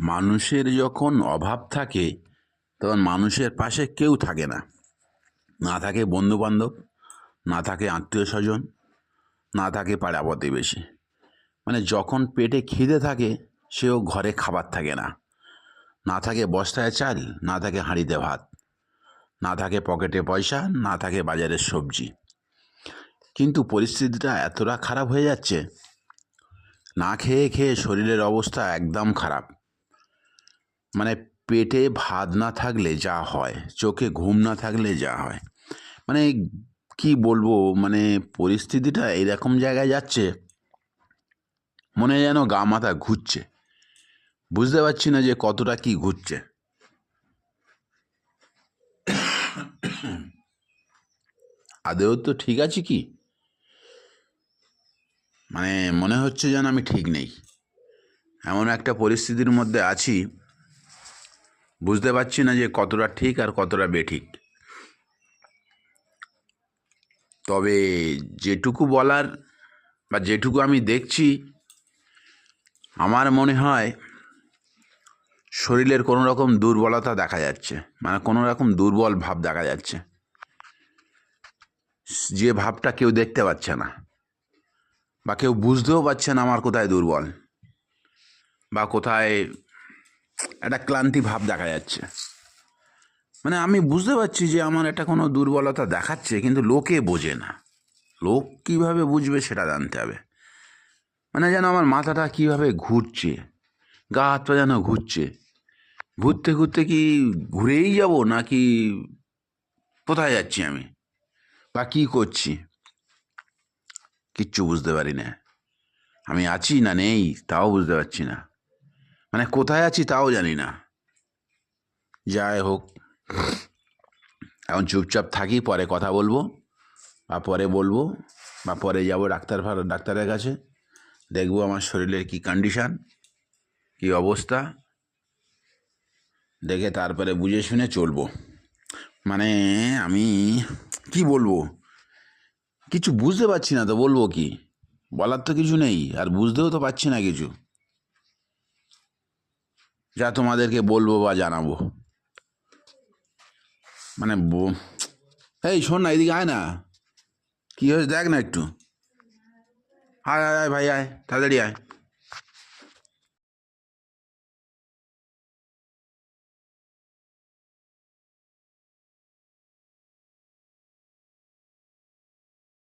মানুষের যখন অভাব থাকে, তখন মানুষের পাশে কেউ থাকে না। না থাকে বন্ধু বান্ধব না থাকে আত্মীয় স্বজন না থাকে পাড়া প্রতিবেশী। মানে যখন পেটে খিদে থাকে, সেও ঘরে খাবার থাকে না। না থাকে বস্তায় চাল, না থাকে হাঁড়িতে ভাত, না থাকে পকেটে পয়সা, না থাকে বাজারের সবজি। কিন্তু পরিস্থিতিটা এতটা খারাপ হয়ে যাচ্ছে, না খেয়ে খেয়ে শরীরের অবস্থা একদম খারাপ। মানে পেটে ভাত না থাকলে যা হয়, চোখে ঘুম না থাকলে যা হয়। মানে কি বলব মানে পরিস্থিতিটা এরকম জায়গায় যাচ্ছে, মনে যেন গা মাথা ঘুরছে। বুঝতে পারছি না যে কতটা কি ঘুরছে। আদেও তো ঠিক আছে কি? মানে মনে হচ্ছে যেন আমি ঠিক নেই। এমন একটা পরিস্থিতির মধ্যে আছি বুঝতে পারছি না যে কতটা ঠিক আর কতটা বেঠিক। তবে যেটুকু বলার বা যেটুকু আমি দেখছি, আমার মনে হয় শরীরের কোনো রকম দুর্বলতা দেখা যাচ্ছে মানে কোনো রকম দুর্বল ভাব দেখা যাচ্ছে। যে ভাবটা কেউ দেখতে পাচ্ছে না, বা কেউ বুঝতেও পারছে না আমার কোথায় দুর্বল, বা কোথায় একটা ক্লান্তি ভাব দেখা যাচ্ছে। মানে আমি বুঝতে পারছি যে আমার একটা কোনো দুর্বলতা দেখাচ্ছে, কিন্তু লোকে বোঝে না। লোক কীভাবে বুঝবে সেটা জানতে হবে। মানে যেন আমার মাথাটা কীভাবে ঘুরছে, গা হাত পা যেন ঘুরছে। ঘুরতে ঘুরতে কি ঘুরেই যাব নাকি কোথায় যাচ্ছি আমি? বা কী করছি? কিচ্ছু বুঝতে পারি না। আমি আছি না নেই, তাও বুঝতে পারছি না। মানে কোথায় আছি তাও জানি না। যাই হোক, এখন চুপচাপ থাকি, পরে কথা বলব, বা পরে বলব, বা পরে যাব ডাক্তার ডাক্তারের কাছে। দেখব আমার শরীরের কি কন্ডিশান কি অবস্থা। দেখে তারপরে বুঝে শুনে চলবো। মানে আমি কি বলব? কিছু বুঝতে পারছি না তো, বলব কি? বলার তো কিছু নেই, আর বুঝতেও তো পারছি না কিছু। যা তোমাদেরকে বলব বা জানাব। মানে এই শোন না, এদিকে আয় না। কী হয়েছে? দেখ না একটু। আয় আয় আয় ভাই, আয়, তাড়াতাড়ি আয়।